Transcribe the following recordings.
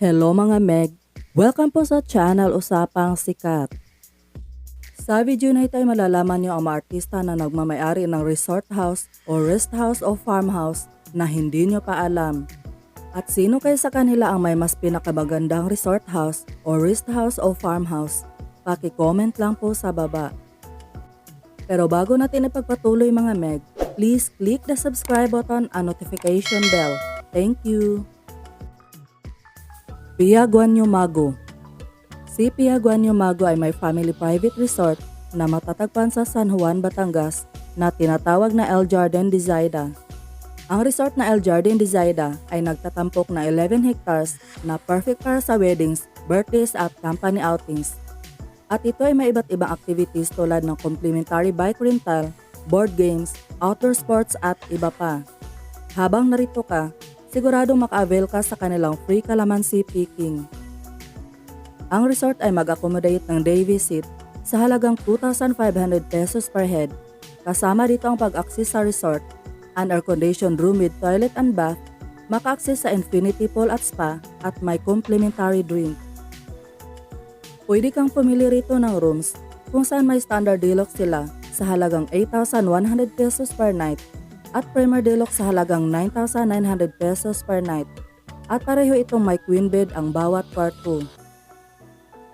Hello mga Meg! Welcome po sa channel Usapang Sikat. Sa video na ito ay malalaman niyo ang mga artista na nagmamayari ng resort house o rest house o farmhouse na hindi niyo pa alam. At sino kayo sa kanila ang may mas pinakamagandang resort house o rest house o farmhouse? Paki-comment lang po sa baba. Pero bago natin ipagpatuloy mga Meg, please click the subscribe button and notification bell. Thank you! Pia Guanyo Mago Si Pia Guanyo Mago ay may family private resort na matatagpan sa San Juan, Batangas na tinatawag na El Jardin de Zaida. Ang resort na El Jardin de Zaida ay nagtatampok na 11 hectares na perfect para sa weddings, birthdays at company outings. At ito ay may iba't ibang activities tulad ng complimentary bike rental, board games, outdoor sports at iba pa. Habang narito ka, siguradong maka-avail ka sa kanilang free calamansi picking. Ang resort ay mag-accommodate ng day visit sa halagang 2,500 pesos per head. Kasama dito ang pag-access sa resort, an air-conditioned room with toilet and bath, maka-access sa infinity pool at spa at may complimentary drink. Pwede kang pumili rito ng rooms kung saan may standard deluxe sila sa halagang 8,100 pesos per night at Premier Deluxe sa halagang 9,900 pesos per night at pareho itong may queen bed ang bawat kwarto.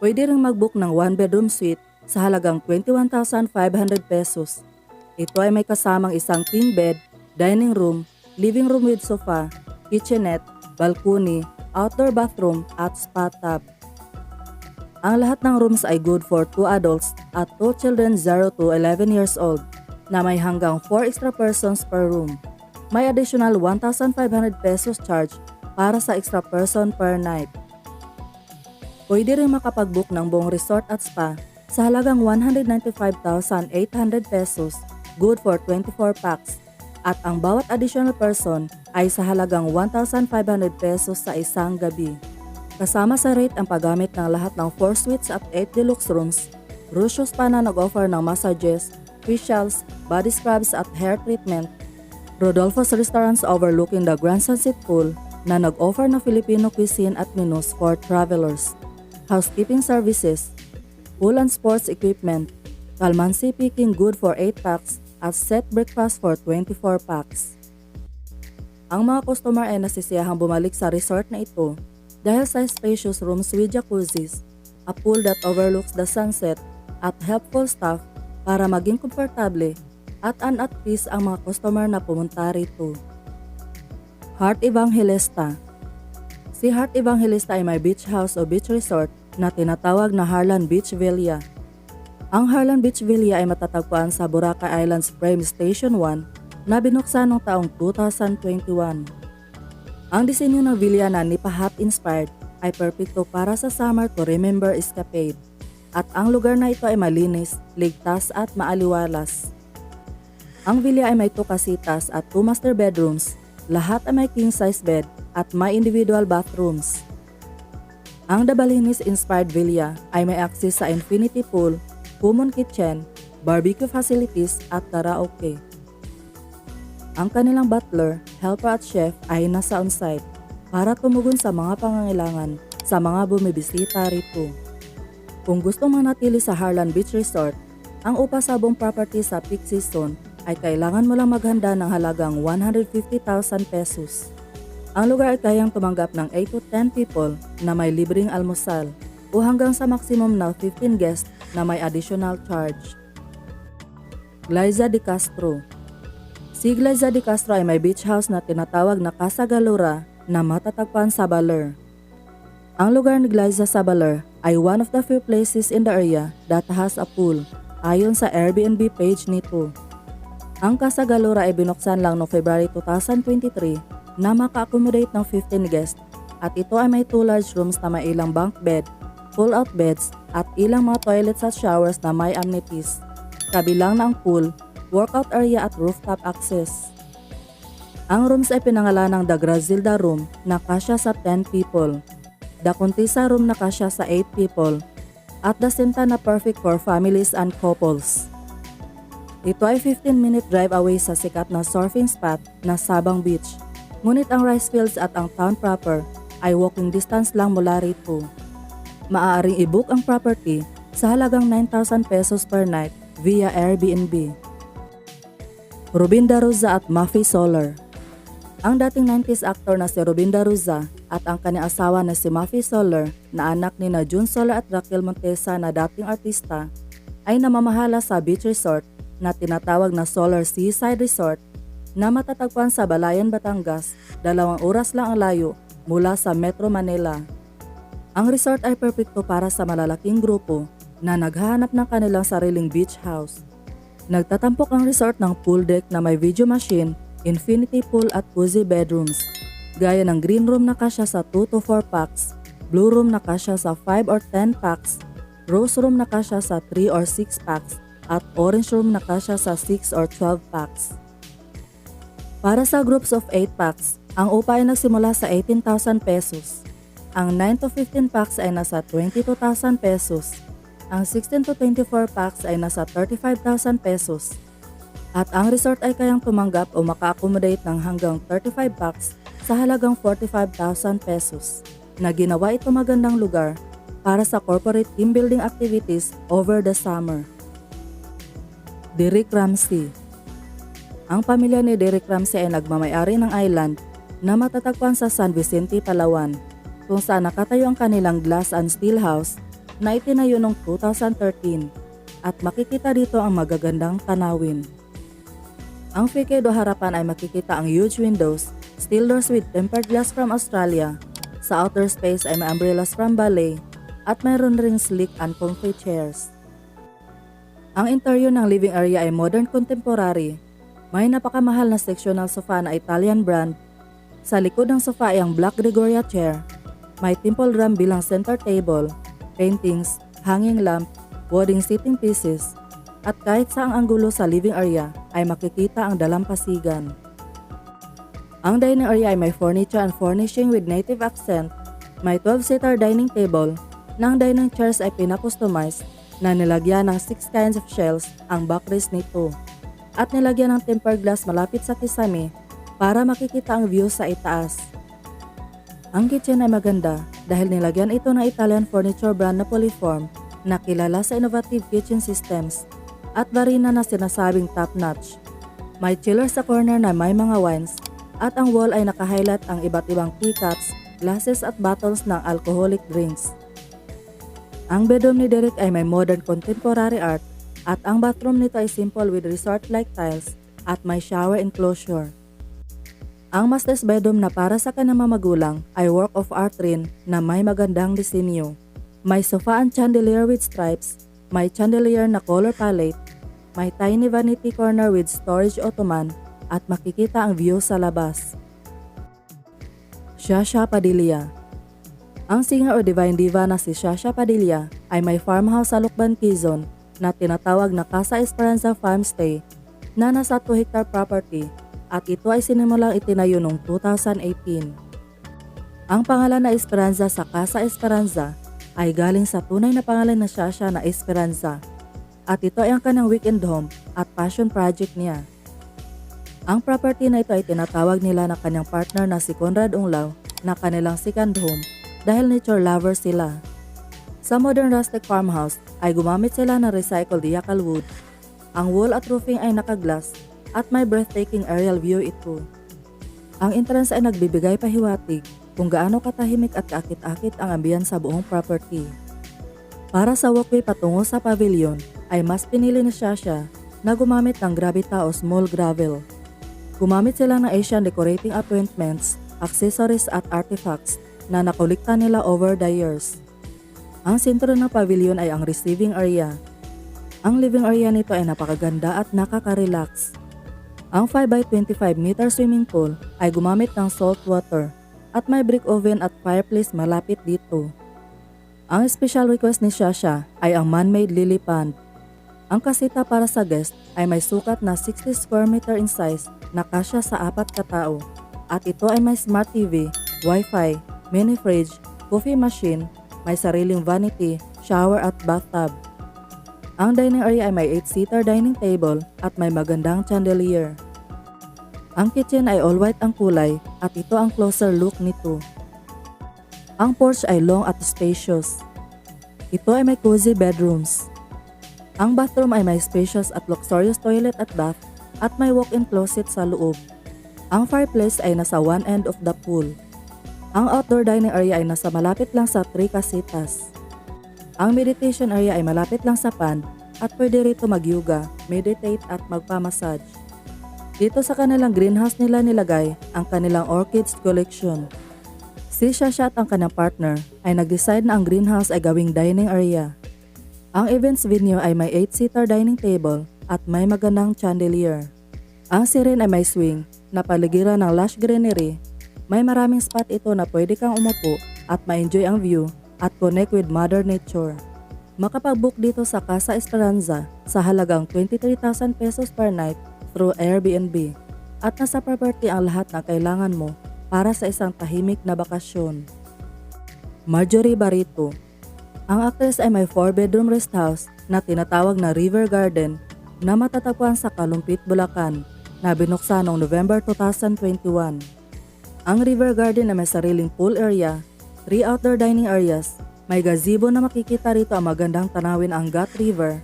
Pwede rin mag-book ng one bedroom suite sa halagang 21,500 pesos. Ito ay may kasamang isang king bed, dining room, living room with sofa, kitchenette, balcony, outdoor bathroom at spa tub. Ang lahat ng rooms ay good for 2 adults at 2 children 0 to 11 years old na may hanggang 4 extra persons per room. May additional 1,500 pesos charge para sa extra person per night. Pwede rin makapag-book ng buong resort at spa sa halagang 195,800 pesos, good for 24 packs, at ang bawat additional person ay sa halagang 1,500 pesos sa isang gabi. Kasama sa rate ang paggamit ng lahat ng 4 suites at 8 deluxe rooms, Russios pa na nag-offer ng massages, facials, body scrubs at hair treatment. Rodolfo's Restaurants overlooking the Grand Sunset Pool na nag-offer ng Filipino cuisine at menus for travelers. Housekeeping services, pool and sports equipment, Calmansi picking good for 8 packs at set breakfast for 24 packs. Ang mga customer ay nasisiyahang bumalik sa resort na ito dahil sa spacious rooms with jacuzzis, a pool that overlooks the sunset at helpful staff para maging komportable at an at peace ang mga customer na pumunta rito. Heart Evangelista Si Heart Evangelista ay may beach house o beach resort na tinatawag na Harlan Beach Villa. Ang Harlan Beach Villa ay matatagpuan sa Boracay Islands Prime Station 1 na binuksan noong taong 2021. Ang disenyo ng villa na Nipahat inspired ay perpekto para sa summer to remember escapade at ang lugar na ito ay malinis, ligtas at maaliwalas. Ang villa ay may 2 kasitas at 2 master bedrooms, lahat ay may king size bed at may individual bathrooms. Ang Dabalinis Inspired Villa ay may access sa infinity pool, common kitchen, barbecue facilities at karaoke. Ang kanilang butler, helper at chef ay nasa on-site para tumugon sa mga pangangailangan sa mga bumibisita rito. Kung gusto manatili sa Harlan Beach Resort, ang upa sa buong property sa peak season ay kailangan mo lang maghanda ng halagang 150,000 pesos. Ang lugar ay kayang tumanggap ng 8 to 10 people na may libreng almusal o hanggang sa maximum na 15 guests na may additional charge. Glyza de Castro Si Glyza de Castro ay may beach house na tinatawag na Casa Galura na matatagpuan sa Baler. Ang lugar ni Glyza sa Baler ay one of the few places in the area that has a pool ayon sa Airbnb page nito. Ang Casa Galura ay binuksan lang noong February 2023 na maka-accommodate ng 15 guests at ito ay may two large rooms na may ilang bunk bed, pull-out beds at ilang mga toilets at showers na may amenities. Kabilang na ang pool, workout area at rooftop access. Ang rooms ay pinangalan ng The Grazilda Room na kasya sa 10 people. The Contessa Room na kasya sa 8 people at the Sinta na perfect for families and couples. Ito ay 15-minute drive away sa sikat na surfing spot na Sabang Beach. Ngunit ang rice fields at ang town proper ay walking distance lang mula rito. Maaaring i-book ang property sa halagang 9,000 pesos per night via Airbnb. Rubinda Ruza at Mafi Solar Ang dating 90s actor na si Rubinda Ruza at ang kanyang asawa na si Mafi Solar na anak ni na June Solar at Raquel Montesa na dating artista ay namamahala sa beach resort na tinatawag na Solar Seaside Resort na matatagpuan sa Balayan, Batangas, dalawang oras lang ang layo mula sa Metro Manila. Ang resort ay perpekto para sa malalaking grupo na naghahanap ng kanilang sariling beach house. Nagtatampok ang resort ng pool deck na may video machine, infinity pool at cozy bedrooms. Gaya ng green room na kasya sa 2 to 4 packs, blue room na kasya sa 5 or 10 packs, rose room na kasya sa 3 or 6 packs, at orange room na kasya sa 6 or 12 packs. Para sa groups of 8 packs, ang upa ay nagsimula sa 18,000 pesos. Ang 9 to 15 packs ay nasa 22,000 pesos. Ang 16 to 24 packs ay nasa 35,000 pesos. At ang resort ay kayang tumanggap o maka-accommodate ng hanggang 35 packs sa halagang 45,000 pesos na ginawa ito magandang lugar para sa corporate team building activities over the summer. Derek Ramsey Ang pamilya ni Derek Ramsey ay nagmamayari ng island na matatagpuan sa San Vicente, Palawan, kung saan nakatayo ang kanilang glass and steel house na itinayo noong 2013 at makikita dito ang magagandang tanawin. Ang Fiquedo harapan ay makikita ang huge windows, steel doors with tempered glass from Australia. Sa outer space ay may umbrellas from Ballet at mayroon ring sleek and comfy chairs. Ang interior ng living area ay modern contemporary. May napakamahal na sectional sofa na Italian brand. Sa likod ng sofa ay ang Black Gregoria chair. May temple drum bilang center table, paintings, hanging lamp, wooden seating pieces, at kahit saang anggulo sa living area ay makikita ang dalampasigan. Ang dining area ay may furniture and furnishing with native accent. May 12-seater dining table. Nang dining chairs ay pinakustomize na nilagyan ng 6 kinds of shells ang backrest nito. At nilagyan ng tempered glass malapit sa kisame para makikita ang view sa itaas. Ang kitchen ay maganda dahil nilagyan ito ng Italian furniture brand na Polyform na kilala sa innovative kitchen systems at varina na sinasabing top-notch. May chiller sa corner na may mga wines at ang wall ay nakahighlight ang iba't ibang teacups, glasses at bottles ng alcoholic drinks. Ang bedroom ni Derek ay may modern contemporary art at ang bathroom nito ay simple with resort-like tiles at may shower enclosure. Ang master's bedroom na para sa kanang magulang ay work of art rin na may magandang disenyo. May sofa and chandelier with stripes, may chandelier na color palette, may tiny vanity corner with storage ottoman at makikita ang view sa labas. Shasha Padilla Ang singer o divine diva na si Shasha Padilla ay may farmhouse sa Lukban, Quezon na tinatawag na Casa Esperanza Farmstay na nasa 2 hectare property at ito ay sinimulang itinayo noong 2018. Ang pangalan na Esperanza sa Casa Esperanza ay galing sa tunay na pangalan na Shasha na Esperanza at ito ay ang kanang weekend home at passion project niya. Ang property na ito ay tinatawag nila ng kanyang partner na si Conrad Unglaw na kanilang second home dahil nature lover sila. Sa modern rustic farmhouse ay gumamit sila ng recycled yakal wood. Ang wall at roofing ay nakaglass at may breathtaking aerial view ito. Ang entrance ay nagbibigay pahiwatig kung gaano katahimik at kaakit-akit ang ambiyan sa buong property. Para sa walkway patungo sa pavilion ay mas pinili ni Shasha na gumamit ng gravita o small gravel. Gumamit sila ng Asian decorating appointments, accessories at artifacts na nakolekta nila over the years. Ang sentro ng pavilion ay ang receiving area. Ang living area nito ay napakaganda at nakaka-relax. Ang 5x25 meter swimming pool ay gumamit ng salt water at may brick oven at fireplace malapit dito. Ang special request ni Shasha ay ang man-made lily pond. Ang kasita para sa guest ay may sukat na 60 square meter in size na kasya sa apat katao at ito ay may smart TV, wifi, mini fridge, coffee machine, may sariling vanity, shower at bathtub. Ang dining area ay may 8-seater dining table at may magandang chandelier. Ang kitchen ay all white ang kulay at ito ang closer look nito. Ang porch ay long at spacious. Ito ay may cozy bedrooms. Ang bathroom ay may spacious at luxurious toilet at bath at may walk-in closet sa loob. Ang fireplace ay nasa one end of the pool. Ang outdoor dining area ay nasa malapit lang sa three casitas. Ang meditation area ay malapit lang sa pan at pwede rito mag-yoga, meditate at magpamassage. Dito sa kanilang greenhouse nila nilagay ang kanilang orchids collection. Si Shasha at ang kanyang partner ay nag-decide na ang greenhouse ay gawing dining area. Ang events venue ay may 8-seater dining table at may magandang chandelier. Ang siren ay may swing na paligiran ng lush greenery. May maraming spot ito na pwede kang umupo at ma-enjoy ang view at connect with mother nature. Makapag-book dito sa Casa Esperanza sa halagang 23,000 pesos per night through Airbnb at nasa property ang lahat ng kailangan mo para sa isang tahimik na bakasyon. Marjorie Barito Ang actress ay may 4-bedroom rest house na tinatawag na River Garden na matatagpuan sa Kalumpit, Bulacan na binuksan noong November 2021. Ang River Garden ay may sariling pool area, 3 outdoor dining areas, may gazebo na makikita rito ang magandang tanawin ang Gut River,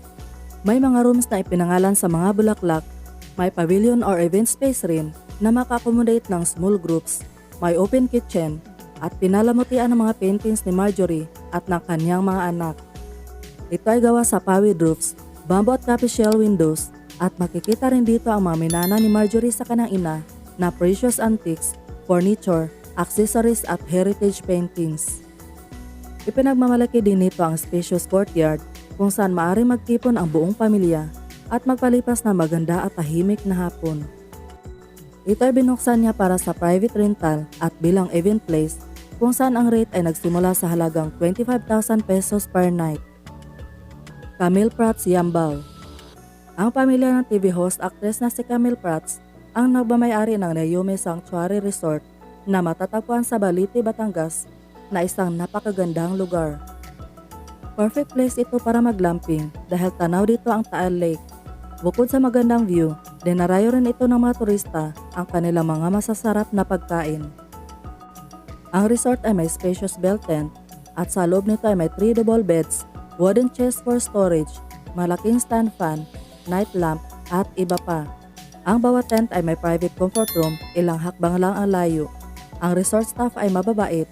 may mga rooms na ipinangalan sa mga bulaklak, may pavilion or event space rin na maka-accommodate ng small groups, may open kitchen, at pinalamutian ng mga paintings ni Marjorie at ng kanyang mga anak. Ito ay gawa sa pawid roofs, bamboo at copy shell windows, at makikita rin dito ang mga minana ni Marjorie sa kanang ina na precious antiques, furniture, accessories at heritage paintings. Ipinagmamalaki din nito ang spacious courtyard kung saan maaari magtipon ang buong pamilya at magpalipas na maganda at tahimik na hapon. Ito ay binuksan niya para sa private rental at bilang event place kung saan ang rate ay nagsimula sa halagang 25,000 pesos per night. Camille Prats Yambao Ang pamilya ng TV host actress na si Camille Prats ang nagmamayari ng Nayume Sanctuary Resort na matatagpuan sa Balite, Batangas na isang napakagandang lugar. Perfect place ito para maglamping dahil tanaw dito ang Taal Lake. Bukod sa magandang view, dinarayo rin ito ng mga turista ang kanilang mga masasarap na pagkain. Ang resort ay may spacious bell tent at sa loob nito ay may 3 double beds, wooden chest for storage, malaking stand fan, night lamp at iba pa. Ang bawat tent ay may private comfort room, ilang hakbang lang ang layo. Ang resort staff ay mababait.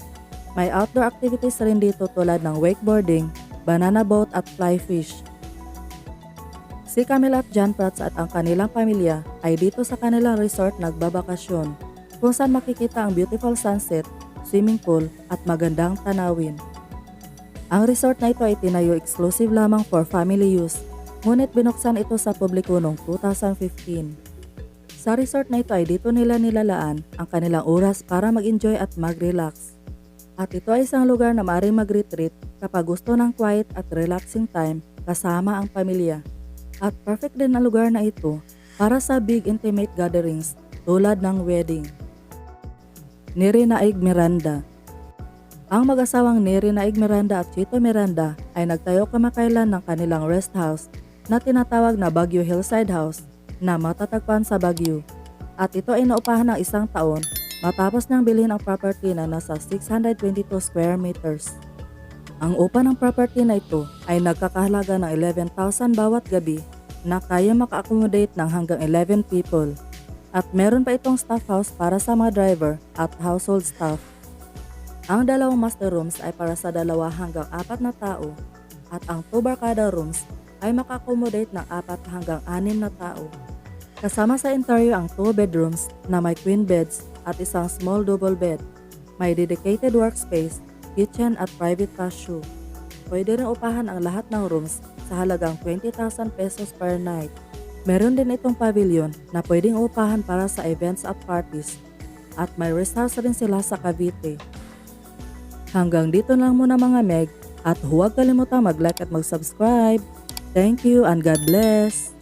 May outdoor activities rin dito tulad ng wakeboarding, banana boat at fly fish. Si Camila at John Prats at ang kanilang pamilya ay dito sa kanilang resort nagbabakasyon kung saan makikita ang beautiful sunset, swimming pool at magandang tanawin. Ang resort na ito ay tinayo exclusive lamang for family use, ngunit binuksan ito sa publiko noong 2015. Sa resort na ito ay dito nila nilalaan ang kanilang oras para mag-enjoy at mag-relax. At ito ay isang lugar na maaaring mag-retreat kapag gusto ng quiet at relaxing time kasama ang pamilya. At perfect din ang lugar na ito para sa big intimate gatherings tulad ng wedding. Neri Naig Miranda Ang mag-asawang Neri Naig Miranda at Chito Miranda ay nagtayo kamakailan ng kanilang rest house na tinatawag na Baguio Hillside House na matatagpuan sa Baguio. At ito ay naupahan ng isang taon matapos nang bilhin ang property na nasa 622 square meters. Ang upa ng property na ito ay nagkakahalaga ng 11,000 bawat gabi na kaya maka-accommodate ng hanggang 11 people. At meron pa itong staff house para sa mga driver at household staff. Ang dalawang master rooms ay para sa dalawa hanggang apat na tao at ang two barkada rooms ay maka-accommodate ng apat hanggang anim na tao. Kasama sa interior ang two bedrooms na may queen beds at isang small double bed. May dedicated workspace kitchen at private patio. Pwede rin upahan ang lahat ng rooms sa halagang 20,000 pesos per night. Meron din itong pavilion na pwedeng upahan para sa events at parties. At may rest house rin sila sa Cavite. Hanggang dito lang muna mga Meg at huwag kalimutang mag-like at mag-subscribe. Thank you and God bless!